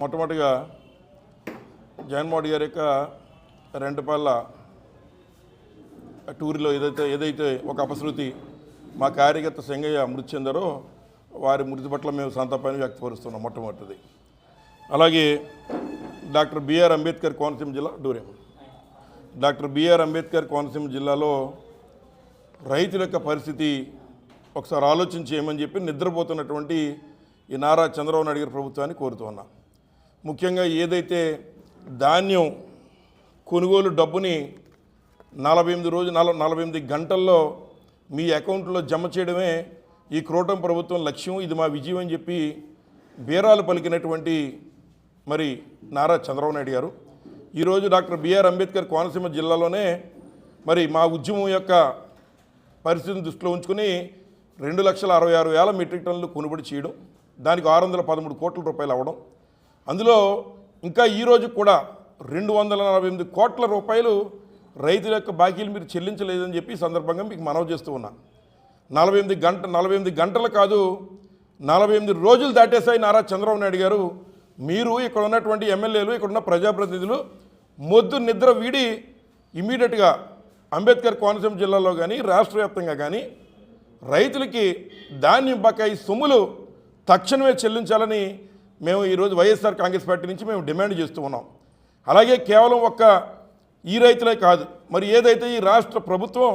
మొట్టమొదటిగా జగన్మోహన్ గారి యొక్క రెండుపల్ల టూర్లో ఏదైతే ఏదైతే ఒక అపశృతి మా కార్యకర్త సింగయ్య మృతి చెందారో వారి మృతి పట్ల మేము సంతాపాన్ని వ్యక్తపరుస్తున్నాం మొట్టమొదటిది. అలాగే డాక్టర్ బిఆర్ అంబేద్కర్ కోనసీమ జిల్లా డూరేం. డాక్టర్ బిఆర్ అంబేద్కర్ కోనసీమ జిల్లాలో రైతుల యొక్క పరిస్థితి ఒకసారి ఆలోచించి ఏమని చెప్పి నిద్రపోతున్నటువంటి ఈ నారా చంద్రబాబు నాయుడు గారి ప్రభుత్వాన్ని కోరుతూ ముఖ్యంగా ఏదైతే ధాన్యం కొనుగోలు డబ్బుని నలభై ఎనిమిది రోజు నల నలభై ఎనిమిది గంటల్లో మీ అకౌంట్లో జమ చేయడమే ఈ క్రోటం ప్రభుత్వం లక్ష్యం. ఇది మా విజయం అని చెప్పి బీరాలు పలికినటువంటి మరి నారా చంద్రబాబు నాయుడు గారు. ఈరోజు డాక్టర్ బిఆర్ అంబేద్కర్ కోనసీమ జిల్లాలోనే మరి మా ఉద్యమం యొక్క పరిస్థితిని దృష్టిలో ఉంచుకుని రెండు లక్షల అరవై ఆరు వేల మెట్రిక్ టన్నులు కొనుబడి చేయడం దానికి ఆరు వందల పదమూడు కోట్ల రూపాయలు అవ్వడం అందులో ఇంకా ఈ రోజు కూడా రెండు వందల నలభై ఎనిమిది కోట్ల రూపాయలు రైతుల యొక్క బాకీలు మీరు చెల్లించలేదని చెప్పి సందర్భంగా మీకు మనవి చేస్తూ ఉన్నా. నలభై ఎనిమిది గంట నలభై ఎనిమిది గంటలు కాదు నలభై ఎనిమిది రోజులు దాటేసాయి నారా చంద్రబాబు నాయుడు గారు. మీరు ఇక్కడ ఉన్నటువంటి ఎమ్మెల్యేలు ఇక్కడ ఉన్న ప్రజాప్రతినిధులు మొద్దు నిద్ర వీడి ఇమీడియట్గా అంబేద్కర్ కోనసీమ జిల్లాలో కానీ రాష్ట్ర వ్యాప్తంగా కానీ రైతులకి ధాన్యం బకాయి సొమ్ములు తక్షణమే చెల్లించాలని మేము ఈరోజు వైఎస్ఆర్ కాంగ్రెస్ పార్టీ నుంచి మేము డిమాండ్ చేస్తూ ఉన్నాం. అలాగే కేవలం ఒక్క ఈ రైతులే కాదు మరి ఏదైతే ఈ రాష్ట్ర ప్రభుత్వం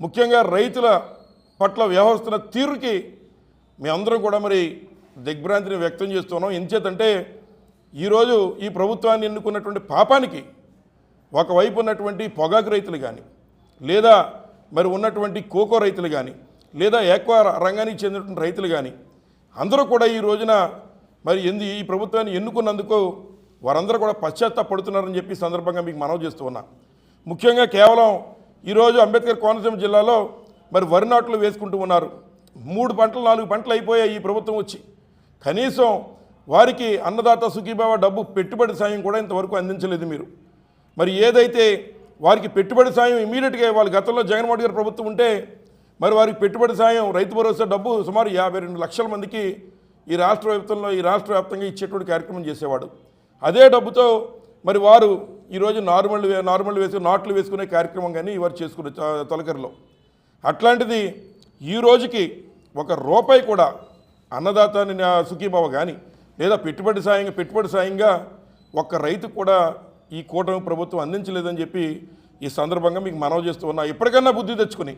ముఖ్యంగా రైతుల పట్ల వ్యవహరిస్తున్న తీరుకి మేమందరం కూడా మరి దిగ్భ్రాంతిని వ్యక్తం చేస్తున్నాం ఎంచేతంటే ఈరోజు ఈ ప్రభుత్వాన్ని ఎన్నుకున్నటువంటి పాపానికి ఒకవైపు ఉన్నటువంటి పొగాకు రైతులు కానీ లేదా మరి ఉన్నటువంటి కోకో రైతులు కానీ లేదా ఎక్కువ రంగానికి చెందినటువంటి రైతులు కానీ అందరూ కూడా ఈ రోజున మరి ఎందు ఈ ప్రభుత్వాన్ని ఎన్నుకున్నందుకు వారందరూ కూడా పశ్చాత్తాపడుతున్నారని చెప్పి సందర్భంగా మీకు మనవి చేస్తూ ఉన్నా. ముఖ్యంగా కేవలం ఈరోజు అంబేద్కర్ కోనసీమ జిల్లాలో మరి వరి నాట్లు వేసుకుంటూ ఉన్నారు. మూడు పంటలు నాలుగు పంటలు అయిపోయాయి ఈ ప్రభుత్వం వచ్చి. కనీసం వారికి అన్నదాత సుఖీభావ డబ్బు పెట్టుబడి సాయం కూడా ఇంతవరకు అందించలేదు మీరు. మరి ఏదైతే వారికి పెట్టుబడి సాయం ఇమీడియట్గా ఇవ్వాలి గతంలో జగన్మోహన్ గారి ప్రభుత్వం ఉంటే మరి వారికి పెట్టుబడి సాయం రైతు భరోసా డబ్బు సుమారు యాభై రెండు లక్షల మందికి ఈ రాష్ట్ర వ్యాప్తంలో ఈ రాష్ట్ర వ్యాప్తంగా ఇచ్చేటువంటి కార్యక్రమం చేసేవాడు. అదే డబ్బుతో మరి వారు ఈరోజు నార్మల్ వే- నార్మల్ వేసుకుని నాట్లు వేసుకునే కార్యక్రమం కానీ వారు చేసుకునే తొలకరిలో. అట్లాంటిది ఈ రోజుకి ఒక రూపాయి కూడా అన్నదాత అని నా సుఖీభావ కానీ లేదా పెట్టుబడి సాయంగా పెట్టుబడి సాయంగా ఒక్క రైతు కూడా ఈ కూటమి ప్రభుత్వం అందించలేదని చెప్పి ఈ సందర్భంగా మీకు మనవి చేస్తూ ఉన్నా. ఇప్పటికన్నా బుద్ధి తెచ్చుకుని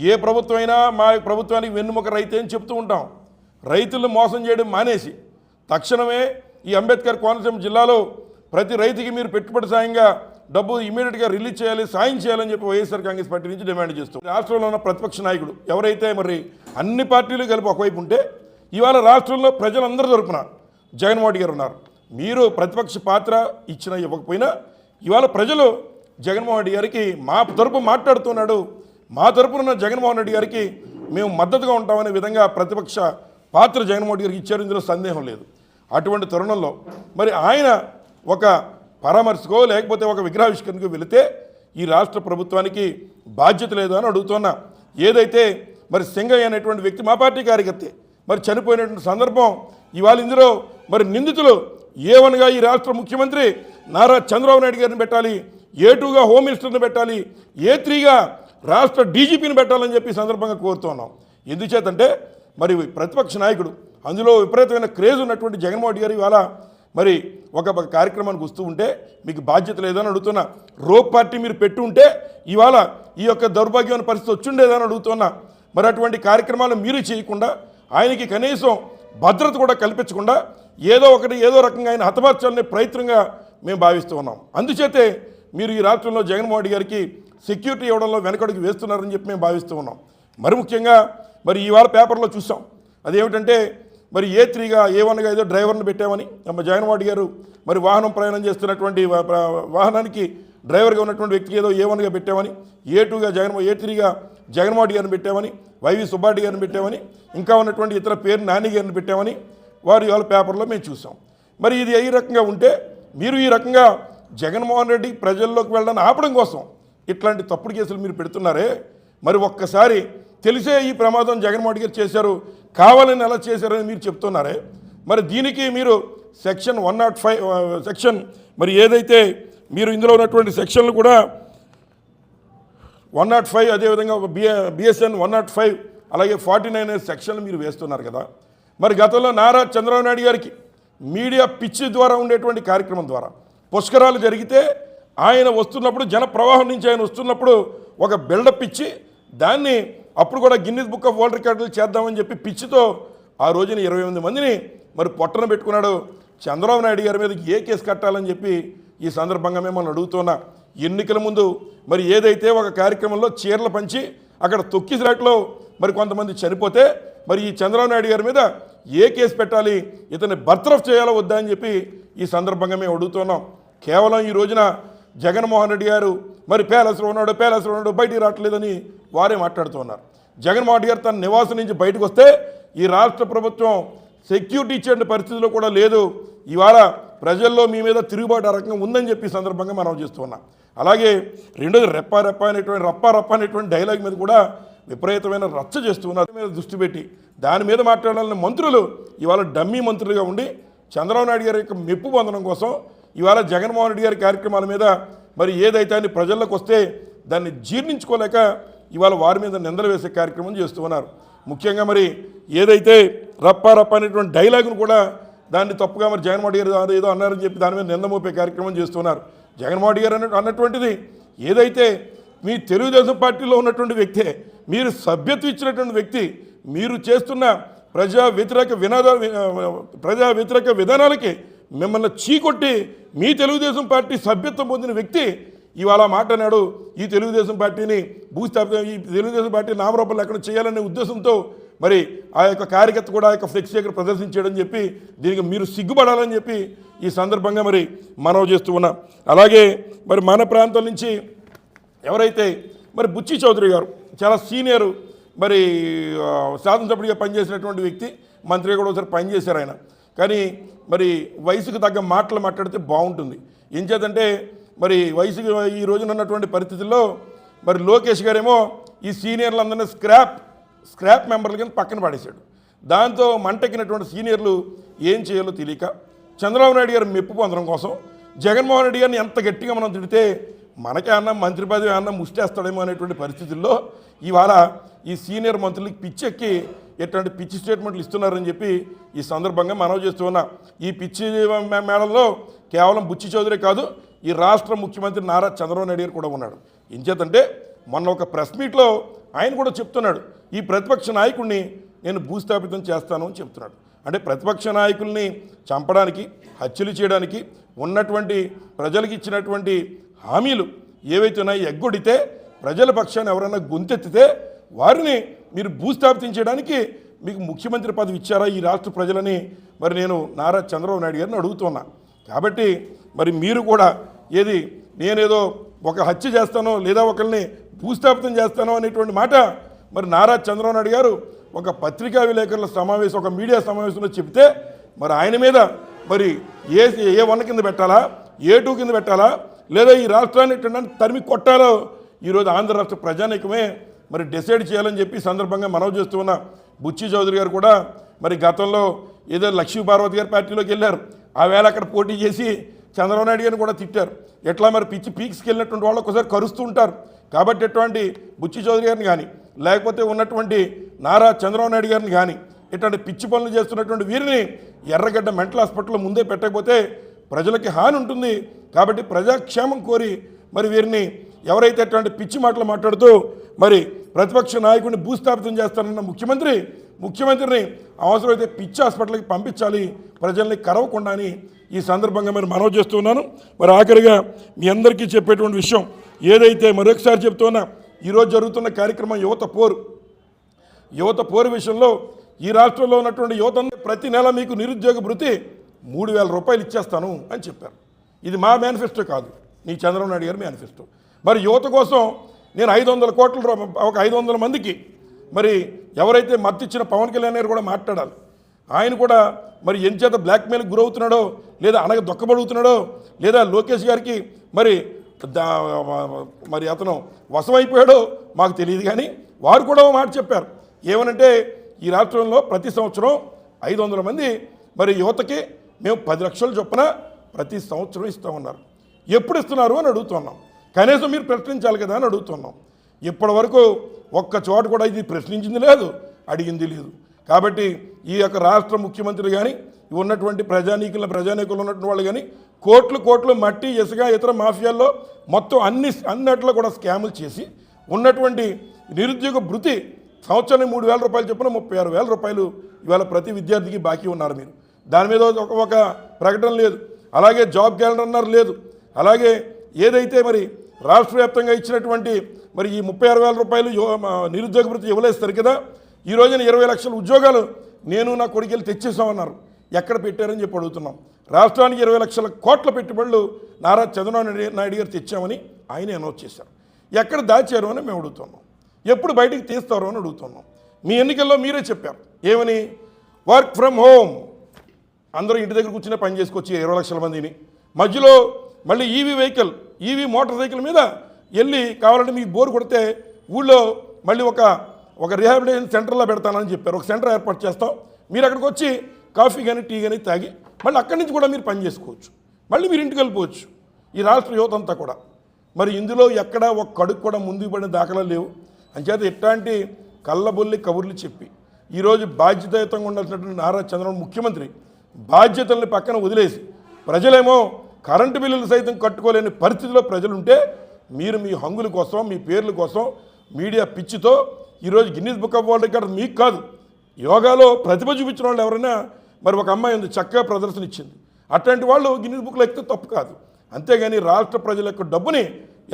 ఏ ప్రభుత్వం అయినా మా ప్రభుత్వానికి వెన్నుముక రైతే అని చెప్తూ ఉంటాం. రైతులను మోసం చేయడం మానేసి తక్షణమే ఈ అంబేద్కర్ కోనసీమ జిల్లాలో ప్రతి రైతుకి మీరు పెట్టుబడి సాయంగా డబ్బు ఇమీడియట్గా రిలీజ్ చేయాలి సాయం చేయాలని చెప్పి వైఎస్ఆర్ కాంగ్రెస్ పార్టీ నుంచి డిమాండ్ చేస్తూ. రాష్ట్రంలో ఉన్న ప్రతిపక్ష నాయకుడు ఎవరైతే మరి అన్ని పార్టీలు కలిపి ఒకవైపు ఉంటే ఇవాళ రాష్ట్రంలో ప్రజలందరూ తరపున జగన్మోహన్ గారు ఉన్నారు. మీరు ప్రతిపక్ష పాత్ర ఇచ్చినా ఇవ్వకపోయినా ఇవాళ ప్రజలు జగన్మోహన్ రెడ్డి గారికి మా తరపు మాట్లాడుతున్నాడు. మా తరపున ఉన్న జగన్మోహన్ రెడ్డి గారికి మేము మద్దతుగా ఉంటామనే విధంగా ప్రతిపక్ష పాత్ర జగన్మోహన్ గారికి ఇచ్చారు ఇందులో సందేహం లేదు. అటువంటి తరుణంలో మరి ఆయన ఒక పరామర్శకో లేకపోతే ఒక విగ్రహావిష్కరణకు వెళితే ఈ రాష్ట్ర ప్రభుత్వానికి బాధ్యత లేదు అని అడుగుతున్నా. ఏదైతే మరి సింగయ్య అనేటువంటి వ్యక్తి మా పార్టీ కార్యకర్తే మరి చనిపోయినటువంటి సందర్భం ఇవాళ ఇందులో మరి నిందితులు ఏవనగా ఈ రాష్ట్ర ముఖ్యమంత్రి నారా చంద్రబాబు నాయుడు గారిని పెట్టాలి ఏ టూగా హోమ్ మినిస్టర్ని పెట్టాలి ఏ త్రీగా రాష్ట్ర డీజీపీని పెట్టాలని చెప్పి సందర్భంగా కోరుతున్నాం ఎందుచేతంటే మరి ప్రతిపక్ష నాయకుడు. అందులో విపరీతమైన క్రేజ్ ఉన్నటువంటి జగన్మోహన్ గారు ఇవాళ మరి ఒక ఒక కార్యక్రమానికి వస్తూ ఉంటే మీకు బాధ్యత లేదని అడుగుతున్నా. రోప్ పార్టీ మీరు పెట్టి ఉంటే ఇవాళ ఈ యొక్క దౌర్భాగ్యమైన పరిస్థితి వచ్చిండేదని అడుగుతున్నా. మరి అటువంటి కార్యక్రమాలు మీరు చేయకుండా ఆయనకి కనీసం భద్రత కూడా కల్పించకుండా ఏదో ఒకటి ఏదో రకంగా ఆయన హతమార్చాలనే ప్రయత్నంగా మేము భావిస్తూ ఉన్నాం. అందుచేతే మీరు ఈ రాష్ట్రంలో జగన్మోహన్ రెడ్డి గారికి సెక్యూరిటీ ఇవ్వడంలో వెనకడుగు వేస్తున్నారని చెప్పి మేము భావిస్తూ ఉన్నాం. మరి ముఖ్యంగా మరి ఈ వాళ్ళ పేపర్లో చూసాం. అదేమిటంటే మరి ఏ త్రీగా ఏ వన్గా ఏదో డ్రైవర్ని పెట్టామని జగన్ వాడి గారు మరి వాహనం ప్రయాణం చేస్తున్నటువంటి వాహనానికి డ్రైవర్గా ఉన్నటువంటి వ్యక్తికి ఏదో ఏ వన్గా పెట్టామని ఏ టూగా జగన్ ఏ త్రీగా జగన్మోహన్ గారిని పెట్టామని వైవి సుబ్బారెడ్డి గారిని పెట్టామని ఇంకా ఉన్నటువంటి ఇతర పేరు నాని గారిని పెట్టామని వారు ఇవాళ పేపర్లో మేము చూసాం. మరి ఇది ఏ రకంగా ఉంటే మీరు ఈ రకంగా జగన్మోహన్ రెడ్డి ప్రజల్లోకి వెళ్ళడానికి ఆపడం కోసం ఇట్లాంటి తప్పుడు కేసులు మీరు పెడుతున్నారే మరి ఒక్కసారి తెలిసే ఈ ప్రమాదం జగన్మోహన్ గారు చేశారు కావాలని ఎలా చేశారని మీరు చెప్తున్నారే? మరి దీనికి మీరు section one not five section మరి ఏదైతే మీరు ఇందులో ఉన్నటువంటి సెక్షన్లు కూడా వన్ నాట్ ఫైవ్ అదేవిధంగా BA BSN one not five అలాగే ఫార్టీ నైన్ సెక్షన్లు మీరు వేస్తున్నారు కదా. మరి గతంలో నారా చంద్రబాబు నాయుడు గారికి మీడియా పిచ్చి ద్వారా ఉండేటువంటి కార్యక్రమం ద్వారా పుష్కరాలు జరిగితే ఆయన వస్తున్నప్పుడు జన ప్రవాహం నుంచి ఆయన వస్తున్నప్పుడు ఒక బిల్డప్ ఇచ్చి దాన్ని అప్పుడు కూడా గిన్నిస్ బుక్ ఆఫ్ వరల్డ్ రికార్డులు చేద్దామని చెప్పి పిచ్చితో ఆ రోజున ఇరవై ఎనిమిది మందిని మరి పొట్టన పెట్టుకున్నాడు. చంద్రబాబు నాయుడు గారి మీద ఏ కేసు కట్టాలని చెప్పి ఈ సందర్భంగా మిమ్మల్ని అడుగుతున్నా. ఎన్నికల ముందు మరి ఏదైతే ఒక కార్యక్రమంలో చీరలు పంచి అక్కడ తొక్కిసిరాట్లో మరి కొంతమంది చనిపోతే మరి ఈ చంద్రబాబు నాయుడు గారి మీద ఏ కేసు పెట్టాలి ఇతన్ని బర్తరఫ్ చేయాలో వద్దా అని చెప్పి ఈ సందర్భంగా మేము అడుగుతున్నాం. కేవలం ఈ రోజున జగన్మోహన్ రెడ్డి గారు మరి ప్యాలెస్లో ఉన్నాడు ప్యాలెస్లో ఉన్నాడు బయటికి రావట్లేదని వారే మాట్లాడుతున్నారు జగన్మోహన్ రెడ్డి గారు తన నివాసం నుంచి బయటకు వస్తే ఈ రాష్ట్ర ప్రభుత్వం సెక్యూరిటీ ఇచ్చే పరిస్థితిలో కూడా లేదు. ఇవాళ ప్రజల్లో మీ మీద తిరుగుబాటు ఆ రకంగా ఉందని చెప్పి సందర్భంగా మనం చేస్తున్నాం అలాగే రెండోది రెప్ప రెప్ప అనేటువంటి రప్ప రప్ప అనేటువంటి డైలాగ్ మీద కూడా విపరీతమైన రచ్చ చేస్తున్నారు మీద దృష్టి పెట్టి దాని మీద మాట్లాడాలని మంత్రులు ఇవాళ డమ్మీ మంత్రులుగా ఉండి చంద్రబాబు నాయుడు గారి యొక్క మెప్పు పొందడం కోసం ఇవాళ జగన్మోహన్ రెడ్డి గారి కార్యక్రమాల మీద మరి ఏదైతే అని ప్రజల్లోకి వస్తే దాన్ని జీర్ణించుకోలేక ఇవాళ వారి మీద నిందలు వేసే కార్యక్రమం చేస్తూ ఉన్నారు. ముఖ్యంగా మరి ఏదైతే రప్ప రప్ప అనేటువంటి డైలాగును కూడా దాన్ని తప్పుగా మరి జగన్మోహన్ గారు ఏదో అన్నారని చెప్పి దాని మీద నింద మోపే కార్యక్రమం చేస్తున్నారు జగన్మోహన్ గారు అన్న- అన్నటువంటిది ఏదైతే మీ తెలుగుదేశం పార్టీలో ఉన్నటువంటి వ్యక్తే మీరు సభ్యత్వం ఇచ్చినటువంటి వ్యక్తి మీరు చేస్తున్న ప్రజా వ్యతిరేక వినాద ప్రజా వ్యతిరేక విధానాలకి మిమ్మల్ని చీకొట్టి మీ తెలుగుదేశం పార్టీ సభ్యత్వం పొందిన వ్యక్తి ఇవాళ మాట్లాడాడు ఈ తెలుగుదేశం పార్టీని భూస్థాపితం ఈ తెలుగుదేశం పార్టీ నామరూపాలు ఎక్కడ చేయాలనే ఉద్దేశంతో మరి ఆ యొక్క కార్యకర్త కూడా ఆ యొక్క ఫ్లెక్సీ ఇక్కడ ప్రదర్శించాడని చెప్పి దీనికి మీరు సిగ్గుపడాలని చెప్పి ఈ సందర్భంగా మరి మనవి చేస్తూ ఉన్నాం. అలాగే మరి మన ప్రాంతం నుంచి ఎవరైతే మరి బుచ్చి చౌదరి గారు చాలా సీనియర్ మరి శాసనసభ్యుడిగా పనిచేసినటువంటి వ్యక్తి మంత్రిగా కూడా ఒకసారి పనిచేశారు ఆయన. కానీ మరి వయసుకు తగ్గ మాటలు మాట్లాడితే బాగుంటుంది. ఏం చేతంటే మరి వయసుకి ఈ రోజున ఉన్నటువంటి పరిస్థితుల్లో మరి లోకేష్ గారేమో ఈ సీనియర్లందరినీ స్క్రాప్ స్క్రాప్ మెంబర్ల కింద పక్కన పడేశాడు. దాంతో మంటెక్కినటువంటి సీనియర్లు ఏం చేయాలో తెలియక చంద్రబాబు నాయుడు గారు మెప్పు పొందడం కోసం జగన్మోహన్ రెడ్డి గారిని ఎంత గట్టిగా మనం తిడితే మనకే అన్న మంత్రి పదవి అన్న ముష్టేస్తాడేమో అనేటువంటి పరిస్థితుల్లో ఇవాళ ఈ సీనియర్ మంత్రులకి పిచ్చెక్కి ఎటువంటి పిచ్చి స్టేట్మెంట్లు ఇస్తున్నారని చెప్పి ఈ సందర్భంగా మనవి చేస్తూ ఉన్నా. ఈ పిచ్చి మేడంలో కేవలం బుచ్చి చౌదరి కాదు ఈ రాష్ట్ర ముఖ్యమంత్రి నారా చంద్రబాబు నాయుడు గారు కూడా ఉన్నాడు. ఇంచేతంటే మొన్న ఒక ప్రెస్ మీట్లో ఆయన కూడా చెప్తున్నాడు ఈ ప్రతిపక్ష నాయకుడిని నేను భూస్థాపితం చేస్తాను అని చెప్తున్నాడు. అంటే ప్రతిపక్ష నాయకుల్ని చంపడానికి హత్యలు చేయడానికి ఉన్నటువంటి ప్రజలకు ఇచ్చినటువంటి హామీలు ఏవైతే ఉన్నాయో ఎగ్గొడితే ప్రజల పక్షాన్ని ఎవరైనా గొంతెత్తితే వారిని మీరు భూస్థాపితం చేయడానికి మీకు ముఖ్యమంత్రి పదవి ఇచ్చారా ఈ రాష్ట్ర ప్రజలని? మరి నేను నారా చంద్రబాబు నాయుడు గారిని అడుగుతున్నా. కాబట్టి మరి మీరు కూడా ఏది నేనేదో ఒక హత్య చేస్తానో లేదా ఒకరిని భూస్థాపితం చేస్తానో అనేటువంటి మాట మరి నారా చంద్రబాబు నాయుడు గారు ఒక పత్రికా విలేకరుల సమావేశం ఒక మీడియా సమావేశంలో చెబితే మరి ఆయన మీద మరి ఏ ఏ వన్ కింద పెట్టాలా? ఏ టూ కింద పెట్టాలా? లేదా ఈ రాష్ట్రాన్ని తరిమి కొట్టాలో? ఈరోజు ఆంధ్ర రాష్ట్ర ప్రజానీకమే మరి డిసైడ్ చేయాలని చెప్పి సందర్భంగా మనవి చేస్తున్న బుచ్చి చౌదరి గారు కూడా మరి గతంలో ఏదో లక్ష్మీ పార్వతి గారి పార్టీలోకి వెళ్ళారు. ఆ వేళ అక్కడ పోటీ చేసి చంద్రబాబు నాయుడు గారిని కూడా తిట్టారు. ఎట్లా మరి పిచ్చి పీక్స్కి వెళ్ళినటువంటి వాళ్ళు ఒకసారి కరుస్తూ ఉంటారు. కాబట్టి ఎటువంటి బుచ్చి చౌదరి గారిని కానీ లేకపోతే ఉన్నటువంటి నారా చంద్రబాబు నాయుడు గారిని కానీ ఇట్లాంటి పిచ్చి పనులు చేస్తున్నటువంటి వీరిని ఎర్రగడ్డ మెంటల్ హాస్పిటల్లో ముందే పెట్టకపోతే ప్రజలకి హాని ఉంటుంది. కాబట్టి ప్రజాక్షేమం కోరి మరి వీరిని ఎవరైతే అటువంటి పిచ్చి మాటలు మాట్లాడుతూ మరి ప్రతిపక్ష నాయకుడిని భూస్థాపితం చేస్తానన్న ముఖ్యమంత్రి ముఖ్యమంత్రిని అవసరమైతే పిచ్చి హాస్పిటల్కి పంపించాలి ప్రజల్ని కరవకుండా అని ఈ సందర్భంగా మరి మనవి చేస్తున్నాను మరి ఆఖరిగా మీ అందరికీ చెప్పేటువంటి విషయం ఏదైతే మరొకసారి చెప్తున్నా ఈరోజు జరుగుతున్న కార్యక్రమం యువత పోరు. యువత పోరు విషయంలో ఈ రాష్ట్రంలో ఉన్నటువంటి యువత ప్రతి నెల మీకు నిరుద్యోగ భృతి మూడు వేల రూపాయలు ఇచ్చేస్తాను అని చెప్పారు. ఇది మా మేనిఫెస్టో కాదు. నీ చంద్రబాబు నాయుడు గారి మేనిఫెస్టో. మరి యువత కోసం నేను ఐదు వందల కోట్ల ఒక ఐదు వందల మందికి మరి ఎవరైతే మద్దతు పవన్ కళ్యాణ్ గారు కూడా మాట్లాడాలి. ఆయన కూడా మరి ఎంచేత బ్లాక్మెయిల్కి గురవుతున్నాడో లేదా అనగ దొక్కబడుగుతున్నాడో లేదా లోకేష్ గారికి మరి దా- మరి అతను వశమైపోయాడో మాకు తెలియదు కానీ వారు కూడా మాట చెప్పారు. ఏమనంటే ఈ రాష్ట్రంలో ప్రతి సంవత్సరం ఐదు వందల మంది మరి యువతకి మేము పది లక్షల చొప్పున ప్రతి సంవత్సరం ఇస్తామన్నారు ఎప్పుడు ఇస్తున్నారు అని అడుగుతున్నాం. కనీసం మీరు ప్రశ్నించాలి కదా అని అడుగుతున్నాం. ఇప్పటి వరకు ఒక్క చోట కూడా ఇది ప్రశ్నించింది లేదు అడిగింది లేదు. కాబట్టి ఈ యొక్క రాష్ట్ర ముఖ్యమంత్రి కానీ ఉన్నటువంటి ప్రజానీకుల ప్రజానీకులు ఉన్నటువంటి వాళ్ళు కానీ కోట్లు కోట్లు మట్టి ఇసుక ఇతర మాఫియాల్లో మొత్తం అన్ని అన్నట్లో కూడా స్కాములు చేసి ఉన్నటువంటి నిరుద్యోగ భృతి సంవత్సరానికి మూడు వేల రూపాయలు చొప్పున ముప్పై ఆరు వేల రూపాయలు ఇవాళ ప్రతి విద్యార్థికి బాకీ ఉన్నారు మీరు. దాని మీద ఒక ఒక ప్రకటన లేదు. అలాగే జాబ్ క్యాలెండర్ అన్నారు లేదు. అలాగే ఏదైతే మరి రాష్ట్ర వ్యాప్తంగా ఇచ్చినటువంటి మరి ఈ ముప్పై ఆరు వేల రూపాయలు నిరుద్యోగ భృతి ఇవ్వలేస్తారు కదా? ఈ రోజున ఇరవై లక్షల ఉద్యోగాలు నేను నా కొడుకెళ్ళి తెచ్చేసామన్నారు. ఎక్కడ పెట్టారని చెప్పి అడుగుతున్నాం. రాష్ట్రానికి ఇరవై లక్షల కోట్ల పెట్టుబడులు నారా చంద్రబాబు నాయుడు నాయుడు గారు తెచ్చామని ఆయన అనౌన్స్ చేశారు. ఎక్కడ దాచారు అని మేము అడుగుతున్నాం. ఎప్పుడు బయటికి తీస్తారు అని అడుగుతున్నాం. మీ ఎన్నికల్లో మీరే చెప్పారు. ఏమని? Work from home. అందరూ ఇంటి దగ్గర కూర్చునే పని చేసుకొచ్చి ఇరవై లక్షల మందిని. మధ్యలో మళ్ళీ EV vehicle EV motorcycle మీద వెళ్ళి కావాలంటే మీకు బోర్ కొడితే ఊళ్ళో మళ్ళీ ఒక ఒక రిహాబిలిటేషన్ సెంటర్లో పెడతానని చెప్పారు. ఒక సెంటర్ ఏర్పాటు చేస్తాం. మీరు అక్కడికి వచ్చి కాఫీ కానీ టీ కానీ తాగి మళ్ళీ అక్కడి నుంచి కూడా మీరు పని చేసుకోవచ్చు. మళ్ళీ మీరు ఇంటికి వెళ్ళిపోవచ్చు. ఈ రాష్ట్ర యువత అంతా కూడా. మరి ఇందులో ఎక్కడ ఒక కడుగు కూడా ముందుకు పడిన దాఖలా లేవు. అంచేత ఇట్లాంటి కళ్ళబొల్లి కబుర్లు చెప్పి ఈరోజు బాధ్యతాయుతంగా ఉండాల్సినటువంటి నారా చంద్రబాబు ముఖ్యమంత్రి బాధ్యతల్ని పక్కన వదిలేసి ప్రజలేమో కరెంటు బిల్లులు సైతం కట్టుకోలేని పరిస్థితిలో ప్రజలుంటే మీరు మీ హంగుల కోసం మీ పేర్ల కోసం మీడియా పిచ్చితో ఈరోజు Guinness book of world record మీకు కాదు. యోగాలో ప్రతిభ చూపించిన వాళ్ళు ఎవరైనా మరి ఒక అమ్మాయి ఉంది చక్కగా ప్రదర్శన ఇచ్చింది. అట్లాంటి వాళ్ళు గిన్నీస్ బుక్లో ఎక్కితే తప్పు కాదు. అంతేగాని రాష్ట్ర ప్రజల యొక్క డబ్బుని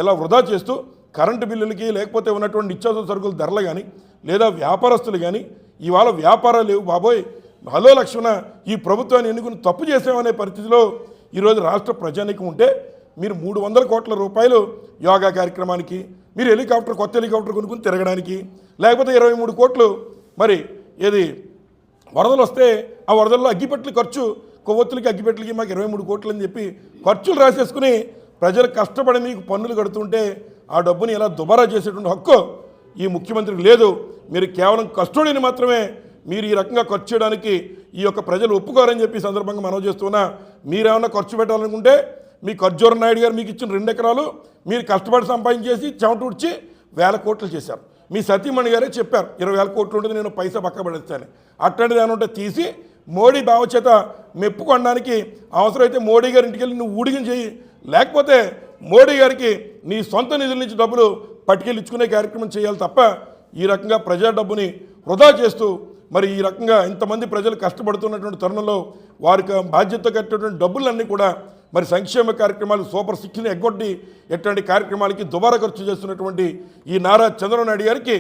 ఇలా వృధా చేస్తూ కరెంటు బిల్లులకి లేకపోతే ఉన్నటువంటి నిత్యావసర సరుకుల ధరలు కానీ లేదా వ్యాపారస్తులు కానీ ఇవాళ వ్యాపారాలు లేవు బాబోయ్. హలో లక్ష్మణ ఈ ప్రభుత్వాన్ని ఎన్నుకుని తప్పు చేసామనే పరిస్థితిలో ఈరోజు రాష్ట్ర ప్రజానికి ఉంటే మీరు మూడు వందల కోట్ల రూపాయలు యోగా కార్యక్రమానికి మీరు హెలికాప్టర్ కొత్త హెలికాప్టర్ కొనుక్కుని తిరగడానికి లేకపోతే ఇరవై మూడు కోట్లు మరి ఏది వరదలు వస్తే ఆ వరదల్లో అగ్గిపెట్టలు ఖర్చు కొవ్వొత్తులకి అగ్గిపెట్టలకి మాకు ఇరవై మూడు కోట్లు అని చెప్పి ఖర్చులు రాసేసుకుని ప్రజలు కష్టపడి మీకు పన్నులు కడుతుంటే ఆ డబ్బుని ఇలా దుబారా చేసేటువంటి హక్కు ఈ ముఖ్యమంత్రికి లేదు. మీరు కేవలం కస్టోడీని మాత్రమే మీరు ఈ రకంగా ఖర్చు చేయడానికి ఈ యొక్క ప్రజలు ఒప్పుకోరని చెప్పి సందర్భంగా మనవి చేస్తున్నా మీరేమన్నా ఖర్చు పెట్టాలనుకుంటే మీ ఖర్జూర నాయుడు గారు మీకు ఇచ్చిన రెండు ఎకరాలు మీరు కష్టపడి సంపాదించేసి చెమటూడ్చి వేల కోట్లు చేశారు. మీ సతీమణి గారే చెప్పారు ఇరవై వేల కోట్లు ఉంటుంది నేను పైసా పక్క పడేస్తాను అట్లాంటిది ఏమంటే ఉంటే తీసి మోడీ భావచేత మెప్పుకోవడానికి అవసరమైతే మోడీ గారి ఇంటికి వెళ్ళి నువ్వు ఊడిగం చేయి. లేకపోతే మోడీ గారికి నీ సొంత నిధుల నుంచి డబ్బులు పట్టుకెళ్ళి ఇచ్చుకునే కార్యక్రమం చేయాలి తప్ప ఈ రకంగా ప్రజా డబ్బుని వృధా చేస్తూ మరి ఈ రకంగా ఇంతమంది ప్రజలు కష్టపడుతున్నటువంటి తరుణంలో వారికి బాధ్యత కట్టేటువంటి డబ్బులన్నీ కూడా మరి సంక్షేమ కార్యక్రమాలు సూపర్ సిక్స్ని ఎగ్గొట్టి ఎట్లాంటి కార్యక్రమాలకి దుబారా ఖర్చు చేస్తున్నటువంటి ఈ నారా చంద్రబాబు నాయుడు గారికి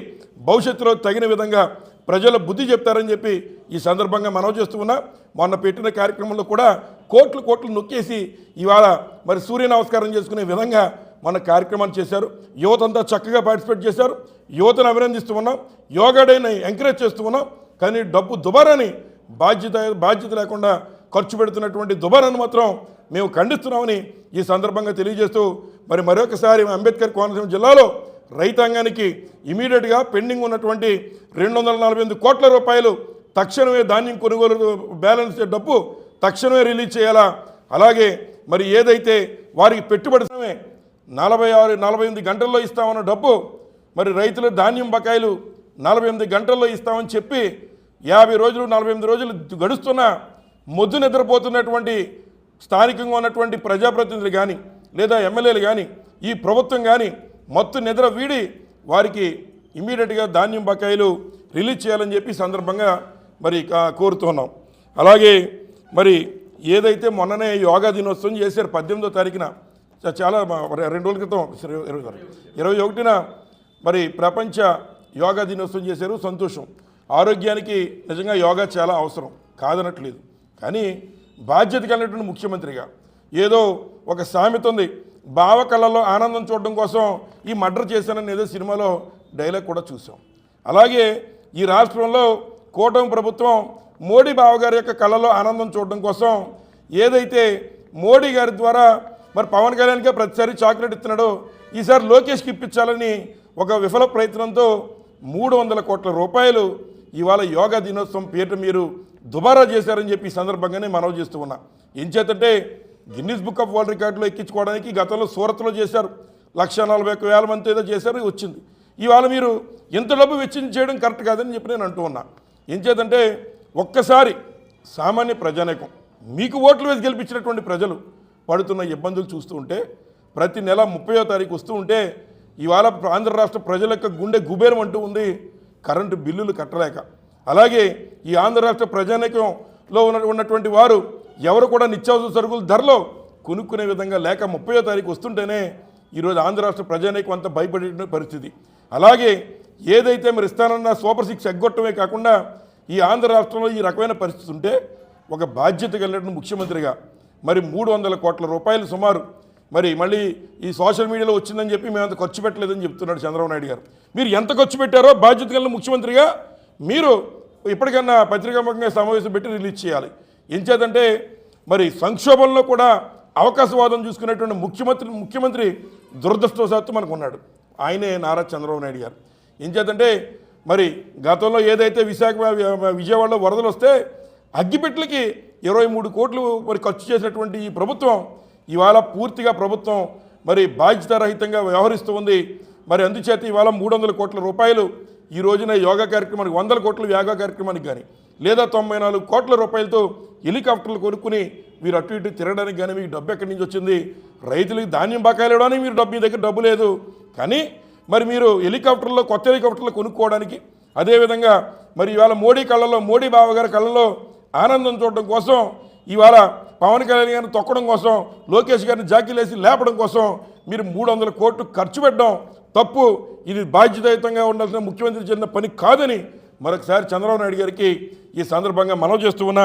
భవిష్యత్తులో తగిన విధంగా ప్రజల బుద్ధి చెప్తారని చెప్పి ఈ సందర్భంగా మనవి చేస్తూ ఉన్నా. మొన్న పెట్టిన కార్యక్రమంలో కూడా కోట్లు కోట్లు నొక్కేసి ఇవాళ మరి సూర్య నమస్కారం చేసుకునే విధంగా మన కార్యక్రమాన్ని చేశారు. యువతంతా చక్కగా పార్టిసిపేట్ చేశారు. యువతను అభినందిస్తూ ఉన్నాం. యోగా డేని ఎంకరేజ్ చేస్తూ ఉన్నాం. కానీ డబ్బు దుబారని బాధ్యత బాధ్యత లేకుండా ఖర్చు పెడుతున్నటువంటి దుబారాన్ని మాత్రం మేము ఖండిస్తున్నామని ఈ సందర్భంగా తెలియజేస్తూ మరి మరొకసారి అంబేద్కర్ కోనసీమ జిల్లాలో రైతాంగానికి ఇమీడియట్గా పెండింగ్ ఉన్నటువంటి రెండు వందల నలభై ఎనిమిది కోట్ల రూపాయలు తక్షణమే ధాన్యం కొనుగోలు బ్యాలెన్స్ డబ్బు తక్షణమే రిలీజ్ చేయాలా? అలాగే మరి ఏదైతే వారికి పెట్టుబడి సమయమే నలభై ఆరు నలభై ఎనిమిది గంటల్లో ఇస్తామన్న డబ్బు మరి రైతుల ధాన్యం బకాయిలు నలభై ఎనిమిది గంటల్లో ఇస్తామని చెప్పి యాభై రోజులు నలభై ఎనిమిది రోజులు గడుస్తున్న మొద్దు నిద్రపోతున్నటువంటి స్థానికంగా ఉన్నటువంటి ప్రజాప్రతినిధులు కానీ లేదా ఎమ్మెల్యేలు కానీ ఈ ప్రభుత్వం కానీ మొత్తం నిద్ర వీడి వారికి ఇమీడియట్గా ధాన్యం బకాయిలు రిలీజ్ చేయాలని చెప్పి సందర్భంగా మరి కా- కోరుతున్నాం. అలాగే మరి ఏదైతే మొన్ననే యోగా దినోత్సవం చేశారు పద్దెనిమిదో తారీఖున చాలా రెండు రోజుల క్రితం ఇరవై ఇరవై ఇరవై ఒకటిన మరి ప్రపంచ యోగా దినోత్సవం చేశారు సంతోషం. ఆరోగ్యానికి నిజంగా యోగా చాలా అవసరం. కాదనట్లేదు. కానీ బాధ్యత కలిగినటువంటి ముఖ్యమంత్రిగా ఏదో ఒక సామెత ఉంది. బావ కళలో ఆనందం చూడడం కోసం ఈ మర్డర్ చేశానని ఏదో సినిమాలో డైలాగ్ కూడా చూసాం అలాగే ఈ రాష్ట్రంలో కూటమి ప్రభుత్వం మోడీ బావగారి యొక్క కళలో ఆనందం చూడడం కోసం ఏదైతే మోడీ గారి ద్వారా మరి పవన్ కళ్యాణ్గా ప్రతిసారి చాక్లెట్ ఇస్తున్నాడో ఈసారి లోకేష్కి ఇప్పించాలని ఒక విఫల ప్రయత్నంతో మూడు వందల కోట్ల రూపాయలు ఇవాళ యోగా దినోత్సవం పేరిట మీరు దుబారా చేశారని చెప్పి ఈ సందర్భంగానే మనవి చేస్తూ ఉన్నా. ఏం చేతంటే గిన్నిస్ బుక్ ఆఫ్ వరల్డ్ రికార్డులో ఎక్కించుకోవడానికి గతంలో సూరత్లో చేశారు. లక్ష నలభై ఒక్క వేల మంది ఏదో చేశారు వచ్చింది. ఇవాళ మీరు ఇంత డబ్బు వెచ్చించేయడం కరెక్ట్ కాదని చెప్పి నేను అంటూ ఉన్నా. ఏం చేతంటే ఒక్కసారి సామాన్య ప్రజానేకం మీకు ఓట్లు వేసి గెలిపించినటువంటి ప్రజలు పడుతున్న ఇబ్బందులు చూస్తూ ఉంటే ప్రతి నెల ముప్పయో తారీఖు వస్తూ ఉంటే ఇవాళ ఆంధ్ర రాష్ట్ర ప్రజల యొక్క గుండె గుబేరం అంటూ ఉంది. కరెంటు బిల్లులు కట్టలేక. అలాగే ఈ ఆంధ్ర రాష్ట్ర ప్రజానీకంలో ఉన్న ఉన్నటువంటి వారు ఎవరు కూడా నిత్యావసర సరుకుల ధరలో కొనుక్కునే విధంగా లేక ముప్పయో తారీఖు వస్తుంటేనే ఈరోజు ఆంధ్ర రాష్ట్ర ప్రజానీకం అంతా భయపడే పరిస్థితి. అలాగే ఏదైతే మరి ఇస్తానన్న సూపర్ సిక్స్ ఎగ్గొట్టమే కాకుండా ఈ ఆంధ్ర రాష్ట్రంలో ఈ రకమైన పరిస్థితి ఉంటే ఒక బాధ్యత కలిగిన ముఖ్యమంత్రిగా మరి మూడు వందల కోట్ల రూపాయలు సుమారు మరి మళ్ళీ ఈ సోషల్ మీడియాలో వచ్చిందని చెప్పి మేము అంత ఖర్చు పెట్టలేదని చెప్తున్నాడు చంద్రబాబు నాయుడు గారు. మీరు ఎంత ఖర్చు పెట్టారో బాధ్యత కలిగిన ముఖ్యమంత్రిగా మీరు ఇప్పటికన్నా పత్రికాముఖంగా సమావేశం పెట్టి రిలీజ్ చేయాలి. ఏం చేద్దంటే మరి సంక్షోభంలో కూడా అవకాశవాదం చూసుకునేటువంటి ముఖ్యమంత్రి ముఖ్యమంత్రి దురదృష్టవశాత్తు మనకు ఉన్నాడు. ఆయనే నారా చంద్రబాబు నాయుడు గారు. ఏం చేతంటే మరి గతంలో ఏదైతే విశాఖ విజయవాడలో వరదలు వస్తే అగ్గిపెట్లకి ఇరవై మూడు కోట్లు మరి ఖర్చు చేసినటువంటి ఈ ప్రభుత్వం ఇవాళ పూర్తిగా ప్రభుత్వం మరి బాధ్యతారహితంగా వ్యవహరిస్తూ ఉంది. మరి అందుచేత ఇవాళ మూడు వందల కోట్ల రూపాయలు ఈ రోజున యోగా కార్యక్రమానికి వందల కోట్ల యోగా కార్యక్రమానికి కానీ లేదా తొంభై నాలుగు కోట్ల రూపాయలతో హెలికాప్టర్లు కొనుక్కుని మీరు అటు ఇటు తిరగడానికి కానీ మీకు డబ్బు ఎక్కడి నుంచి వచ్చింది? రైతులకు ధాన్యం బకాయిలు ఇవ్వడానికి మీరు డబ్బు మీ దగ్గర డబ్బు లేదు. కానీ మరి మీరు హెలికాప్టర్లో కొత్త హెలికాప్టర్లు కొనుక్కోవడానికి అదేవిధంగా మరి ఇవాళ మోడీ కళ్ళలో మోడీ బావగారి కళ్ళలో ఆనందం చూడడం కోసం ఇవాళ పవన్ కళ్యాణ్ గారిని తొక్కడం కోసం లోకేష్ గారిని జాకీలేసి లేపడం కోసం మీరు మూడు వందల కోట్లు ఖర్చు పెట్టడం తప్పు. ఇది బాధ్యతాయుతంగా ఉండాల్సిన ముఖ్యమంత్రి చెందిన పని కాదని మరొకసారి చంద్రబాబు నాయుడు గారికి ఈ సందర్భంగా మనవి చేస్తూ ఉన్నా.